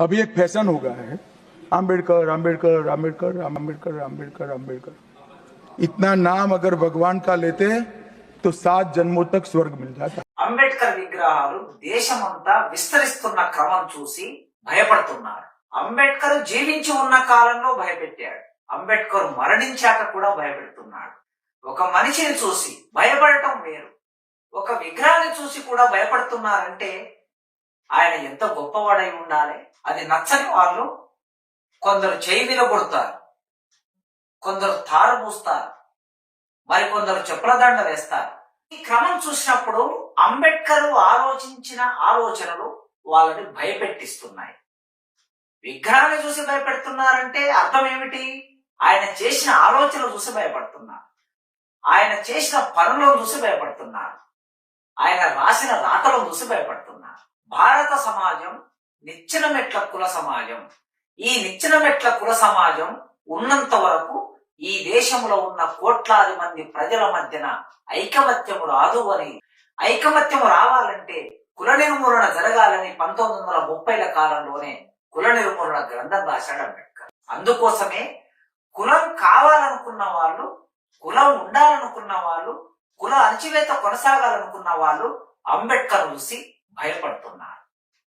अभी एक फैशन हो गया है आम्बेडकर आम्बेडकर आम्बेडकर आम्बेडकर आम्बेडकर आम्बेडकर इतना नाम अगर भगवान का लेते तो सात जन्मों तक स्वर्ग मिल जाता అంబేద్కర్ విగ్రహాలు దేశమంతా విస్తరిస్తున్న క్రమం చూసి భయపడుతున్నారు అంబేద్కర్ జీవించి ఉన్న కాలంలో భయపెట్టాడు అంబేద్కర్ మరణించాక కూడా భయపెడుతున్నాడు ఒక మనిషిని చూసి భయపడటం వేరు ఒక విగ్రహాన్ని చూసి కూడా భయపడుతున్నారంటే ఆయన ఎంత గొప్పవాడై ఉండాలి? అది నచ్చని వాళ్ళు కొందరు చేయి విరగొడతారు కొందరు తారు పూస్తారు మరి కొందరు చెప్పుల దండ వేస్తారు. ఈ క్రమం చూసినప్పుడు అంబేద్కర్ ఆలోచించిన ఆలోచనలు వాళ్ళని భయపెట్టిస్తున్నాయి. విగ్రహాన్ని చూసి భయపెడుతున్నారంటే అర్థం ఏమిటి? ఆయన చేసిన ఆలోచనలు చూసి భయపడుతున్నారు. ఆయన చేసిన పనులను చూసి భయపడుతున్నారు. ఆయన రాసిన రాతలను చూసి భయపడుతున్నారు. భారత సమాజం నిచ్చిన మెట్ల కుల సమాజం. ఈ నిచ్చిన మెట్ల కుల సమాజం ఉన్నంత వరకు ఈ దేశంలో ఉన్న కోట్లాది మంది ప్రజల మధ్యన ఐకమత్యము రాదు అని ఐకమత్యము రావాలంటే కుల నిర్మూలన జరగాలని పంతొమ్మిది వందల ముప్పైల కాలంలోనే కుల నిర్మూలన గ్రంథం రాశాడు అంబేద్కర్. అందుకోసమే కులం కావాలనుకున్న వాళ్ళు కులం ఉండాలనుకున్న వాళ్ళు కుల అణచివేత కొనసాగాలనుకున్న వాళ్ళు అంబేద్కర్ చూసి భయపడుతున్నారు